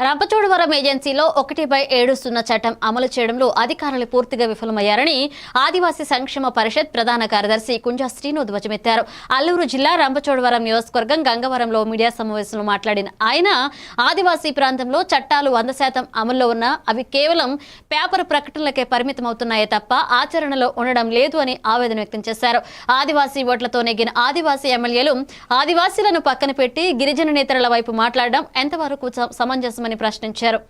రంపచోడవరం ఏజెన్సీలో ఒకటి బై ఏడు సున్నా చట్టం అమలు చేయడంలో అధికారులు పూర్తిగా విఫలమయ్యారని ఆదివాసీ సంక్షేమ పరిషత్ ప్రధాన కార్యదర్శి కుంజా శ్రీను ధ్వజమెత్తారు. అల్లూరు జిల్లా రంపచోడవరం నియోజకవర్గం గంగవరంలో మీడియా సమావేశంలో మాట్లాడిన ఆయన ఆదివాసీ ప్రాంతంలో చట్టాలు వంద శాతం అమల్లో ఉన్నా అవి కేవలం పేపర్ ప్రకటనలకే పరిమితమవుతున్నాయే తప్ప ఆచరణలో ఉండడం లేదు అని ఆవేదన వ్యక్తం చేశారు. ఆదివాసీ ఓట్లతో నెగ్గిన ఆదివాసీ ఎమ్మెల్యేలు ఆదివాసీలను పక్కన పెట్టి గిరిజన నేతల వైపు మాట్లాడడం ఎంతవరకు స- సమంజసమని ప్రశ్నించారు.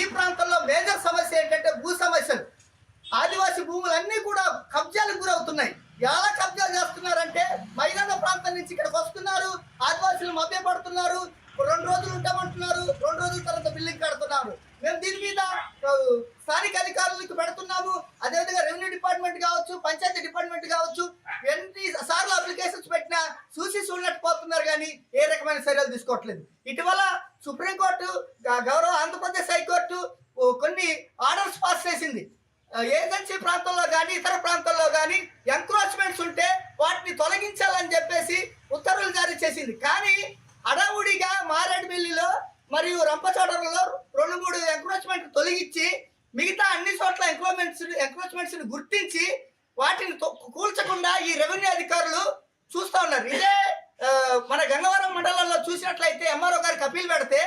ఈ ప్రాంతంలో మేజర్ సమస్య ఏంటంటే భూ సమస్యలు. ఆదివాసీ భూములన్నీ కూడా కబ్జాలకు గురవుతున్నాయి. ఎలా కబ్జాలు చేస్తున్నారంటే మైదాన ప్రాంతం నుంచి ఇక్కడికి వస్తున్నారు. ఆదివాసులు మభ్య పడుతున్నారు రెండు రోజులు ఉంటామంటున్నారు రెండు రోజుల తర్వాత బిల్డింగ్ కడుతున్నారు మేము దీని మీద స్థానిక అధికారులకు పెడుతున్నాము. అదేవిధంగా రెవెన్యూ డిపార్ట్మెంట్ కావచ్చు పంచాయతీ డిపార్ట్మెంట్ కావచ్చు. పెట్టినా చూసి చూడనట్టు పోతున్నారు కానీ ఏ రకమైన చర్యలు తీసుకోవట్లేదు. ఇటీవల సుప్రీంకోర్టు గౌరవ ఆంధ్రప్రదేశ్ హైకోర్టు కొన్ని ఆర్డర్స్ పాస్ చేసింది. ఏజెన్సీ ప్రాంతంలో కానీ ఇతర ప్రాంతాల్లో కానీ ఎంక్రోచ్మెంట్స్ ఉంటే వాటిని తొలగించాలని చెప్పేసి ఉత్తర్వులు జారీ చేసింది. కానీ అడవుడిగా మారేడుమిల్లిలో మరియు రంపచోడవరంలో రెండు మూడు ఎంక్రోచ్మెంట్ తొలగించి మిగతా అన్ని చోట్ల ఎంక్రోచ్మెంట్స్ ఎంక్రోచ్మెంట్స్ని గుర్తించి వాటిని తొ- కూల్చకుండా ఈ రెవెన్యూ అధికారులు సార్ ఇదే మన గంగవరం మండలంలో చూసినట్లయితే ఎంఆర్ఓ గారికి అప్పీల్ పెడితే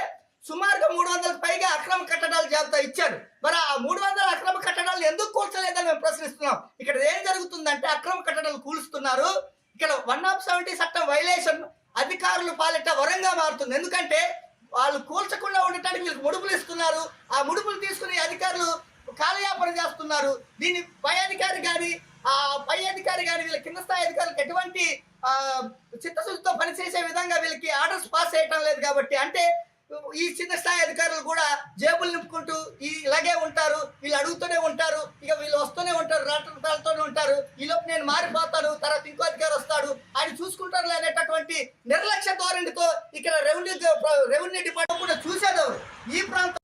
సుమారుగా మూడు వందలకు పైగా అక్రమ కట్టడాలు జాబితా ఇచ్చారు. మరి ఆ మూడు వందల అక్రమ కట్టడాలు ఎందుకు కూల్చలేదని మేము ప్రశ్నిస్తున్నాం. ఇక్కడ ఏం జరుగుతుందంటే అక్రమ కట్టడాలు కూలుస్తున్నారు. ఇక్కడ వన్ ఆఫ్ సెవెంటీ చట్టం వైలేషన్ అధికారులు పాలిట వరంగా మారుతుంది. ఎందుకంటే వాళ్ళు కూల్చకుండా ఉండటానికి వీళ్ళకి ముడుపులు ఇస్తున్నారు. ఆ ముడుపులు తీసుకుని అధికారులు కాలయాపన చేస్తున్నారు. దీన్ని పై అధికారి కానీ ఆ పై అధికారి కానీ వీళ్ళ కింద స్థాయి అధికారులకు ఎటువంటి చిత్తశుద్ధితో పనిచేసే విధంగా వీళ్ళకి ఆర్డర్స్ పాస్ చేయటం లేదు కాబట్టి అంటే ఈ చిన్న స్థాయి అధికారులు కూడా జేబులు నింపుకుంటూ ఈ ఇలాగే ఉంటారు వీళ్ళు అడుగుతూనే ఉంటారు ఇక వీళ్ళు వస్తూనే ఉంటారు రాష్ట్రాలతోనే ఉంటారు. ఈ లోపు నేను మారిపోతాను తర్వాత ఇంకో అధికారి వస్తాడు. ఆయన చూసుకుంటారు అనేటటువంటి నిర్లక్ష్య ధోరణితో ఇక్కడ రెవెన్యూ రెవెన్యూ డిపార్ట్మెంట్ కూడా చూసేదెవరు ఈ ప్రాంతం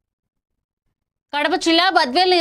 కడప జిల్లా బద్వేల్